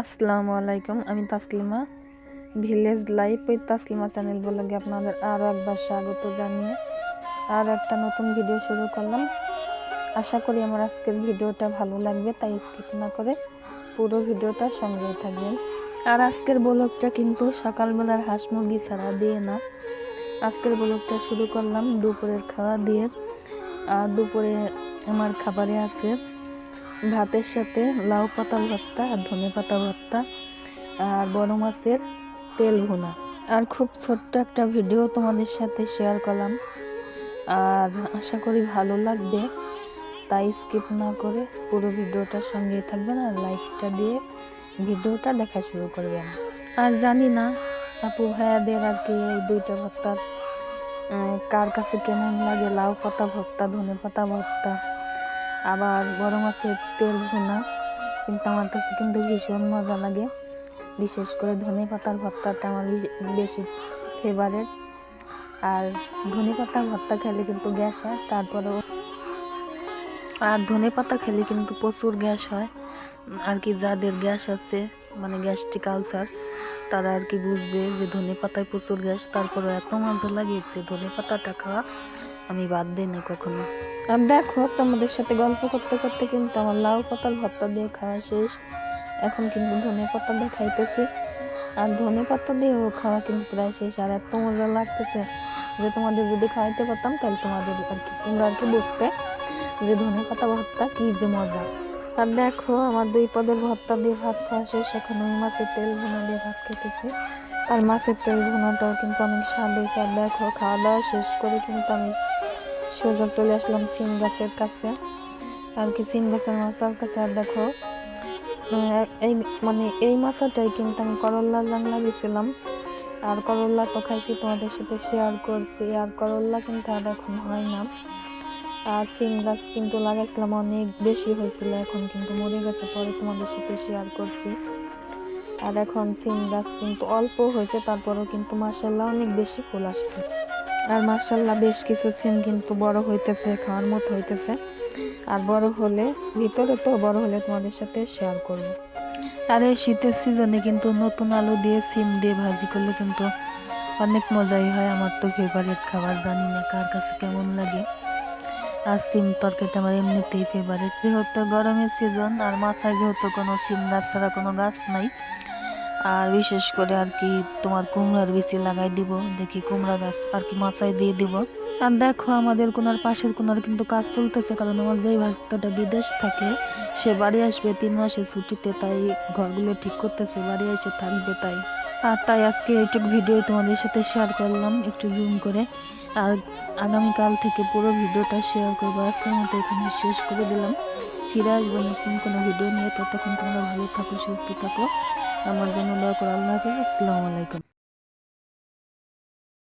আসসালামু আলাইকুম, আমি Taslima. Village life with Taslima channel ব্লগে আপনাদের আরও একবার স্বাগত জানিয়ে আর একটা নতুন ভিডিও শুরু করলাম। আশা করি আমার আজকের ভিডিওটা ভালো লাগবে, তাই স্কিপ না করে পুরো ভিডিওটা সঙ্গে থাকবেন। আর আজকের ব্লগটা কিন্তু সকালবেলার হাঁস মুরগি ছাড়া দিয়ে না। আজকের ব্লগটা শুরু করলাম দুপুরের খাওয়া দিয়ে। আর দুপুরে আমার খাবারে আছে ভাতের সাথে লাউ পাতা ভর্তা আর ধনে পাতা ভর্তা আর বড় মাছের তেল ভুনা। আর খুব ছোট্ট একটা ভিডিও তোমাদের সাথে শেয়ার করলাম। আর আশা করি ভালো লাগবে। তাই স্কিপ না করে পুরো ভিডিওটার সঙ্গেই থাকবেন আর লাইকটা দিয়ে ভিডিওটা দেখা শুরু করবেন। আর জানি না, আপু ভাইয়াদের আর কি এই দুইটা ভর্তার কার কাছে কেমন লাগে? লাউ পাতা ভর্তা, ধনে পাতা ভর্তা? আবার বড় মাছের তেল ভুনা কিন্তু আমার কাছে কিন্তু ভীষণ মজা লাগে। বিশেষ করে ধনে পাতার ভর্তাটা আমার বেশি- ফেভারেট আর ধনে পাতা ভর্তা খেলে কিন্তু গ্যাস হয়, তারপরেও আর ধনে পাতা খেলে কিন্তু প্রচুর গ্যাস হয়। আর কি যাদের গ্যাস আছে মানে গ্যাস্ট্রিক আলসার, তারা আর কি বুঝবে যে ধনে পাতায় প্রচুর গ্যাস তারপরে এত মজা লাগিয়েছে ধনে পাতাটা খাওয়া। আমি বাদ দিই না কখনো। আর দেখো, তোমাদের সাথে গল্প করতে করতে কিন্তু আমার লাউ পাতার ভর্তা দিয়ে খাওয়া শেষ। এখন কিন্তু ধনে পাতা দিয়ে খাইতেছি। আর ধনে পাতা দিয়েও খাওয়া কিন্তু প্রায় শেষ। আর এত মজা লাগতেছে যে তোমাদের যদি খাওয়াইতে পারতাম, তাহলে তোমাদের আর কি, তোমরা আর কি বুঝতে যে ধনে পাতা ভর্তা কি যে মজা। আর দেখো, আমার দুই পদের ভর্তা দিয়ে ভাত খাওয়া শেষ। এখন আমি মাছের তেল ভুনা দিয়ে ভাত খেতেছি। আর মাছের তেল ভুনাটাও কিন্তু অনেক স্বাদ। হয়েছে আর দেখো, খাওয়া দাওয়া শেষ করে কিন্তু আমি সোজা চলে আসলাম সিম গাছের কাছে। আর কি সিম গাছের মাচার কাছে, আর দেখো এই মানে এই মাচাটাই কিন্তু আমি করল্লা জাং লাগিয়েছিলাম আর করল্লা তো খাইছি, তোমাদের সাথে শেয়ার করছি। আর করল্লা কিন্তু আর এখন হয় না। আর সিম গাছ কিন্তু লাগাইছিলাম, অনেক বেশি হয়েছিল। এখন কিন্তু মরে গেছে পরে তোমাদের সাথে শেয়ার করছি। আর এখন সিম গাছ কিন্তু অল্প হয়েছে, তারপরেও কিন্তু মাসাল্লাহ অনেক বেশি ফুল আসছে। আর মাসাল্লাহ বেশ কিছু সিম কিন্তু বড় হইতেছে, খাওয়ার মতো হইতেছে। আর বড় হলে, ভিতরে তো বড় হলে তোমাদের সাথে শেয়ার করব। আর এই শীতের সিজনে কিন্তু নতুন আলু দিয়ে সিম দিয়ে ভাজি করলে কিন্তু অনেক মজাই হয়। আমার তো ফেভারিট খাবার, জানি না কার কাছে কেমন লাগে। আর সিম তরকারিটা আমার এমনিতেই ফেভারিট যেহেতু গরমের সিজন আর মাছায় যেহেতু কোনো সিম গাছ ছাড়া কোনো গাছ নাই আর বিশেষ করে আর কি তোমার কুমড়ার বিচি লাগাই দিব, দেখি কুমড়া গাছ আর কি মাছায় দিয়ে দিব। আর দেখো আমাদের কোনার পাশের কোনার কিন্তু কাজ চলতেছে, কারণ আমার যেই ভাস্তাটা বিদেশ থাকে, সে বাড়ি আসবে তিন মাসের ছুটিতে, তাই ঘরগুলো ঠিক করতেছে, বাড়ি এসে থাকবে তাই। আর তাই আজকে এইটুকু ভিডিও তোমাদের সাথে শেয়ার করলাম, একটু জুম করে। আর আগামীকাল থেকে পুরো ভিডিওটা শেয়ার করব, আজকের মতো এখানে শেষ করে দিলাম। ফিরে আসব নতুন কোনো ভিডিও নিয়ে, ততক্ষণ তোমরা ভালো থাকো, সুস্থ থাকো। আমার জন্য দয়া করো আল্লাহ হাফিজ আসসালামু আলাইকুম।